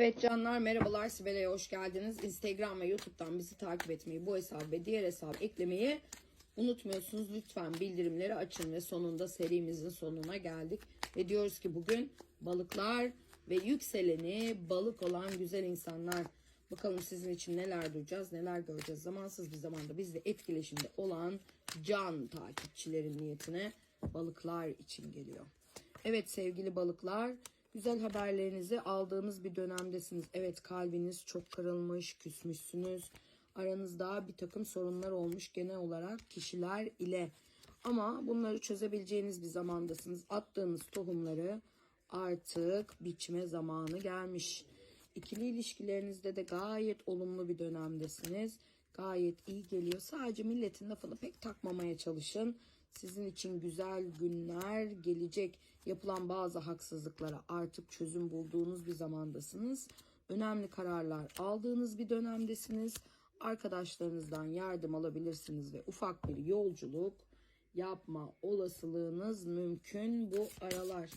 Evet canlar merhabalar Sibel'e hoş geldiniz. Instagram ve YouTube'dan bizi takip etmeyi, bu hesabı ve diğer hesabı eklemeyi unutmuyorsunuz. Lütfen bildirimleri açın ve sonunda serimizin sonuna geldik. Ve diyoruz ki bugün balıklar ve yükseleni balık olan güzel insanlar. Bakalım sizin için neler duyacağız, neler göreceğiz. Zamansız bir zamanda bizle etkileşimde olan can takipçilerin niyetine balıklar için geliyor. Evet sevgili balıklar, güzel haberlerinizi aldığınız bir dönemdesiniz. Evet kalbiniz çok kırılmış, küsmüşsünüz. Aranızda bir takım sorunlar olmuş genel olarak kişiler ile. Ama bunları çözebileceğiniz bir zamandasınız. Attığınız tohumları artık biçme zamanı gelmiş. İkili ilişkilerinizde de gayet olumlu bir dönemdesiniz. Gayet iyi geliyor. Sadece milletin lafını pek takmamaya çalışın. Sizin için güzel günler gelecek. Yapılan bazı haksızlıklara artık çözüm bulduğunuz bir zamandasınız. Önemli kararlar aldığınız bir dönemdesiniz. Arkadaşlarınızdan yardım alabilirsiniz ve ufak bir yolculuk yapma olasılığınız mümkün bu aralar.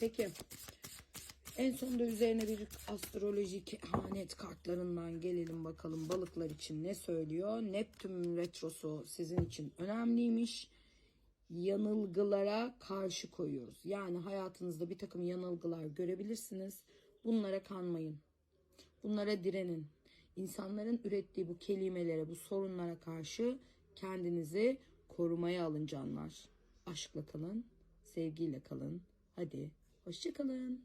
Peki en sonunda üzerine bir astrolojik kehanet kartlarından gelelim bakalım balıklar için ne söylüyor. Neptün retrosu sizin için önemliymiş. Yanılgılara karşı koyuyoruz. Yani hayatınızda bir takım yanılgılar görebilirsiniz. Bunlara kanmayın. Bunlara direnin. İnsanların ürettiği bu kelimelere, bu sorunlara karşı kendinizi korumaya alın canlar. Aşkla kalın, sevgiyle kalın. Hadi, hoşçakalın.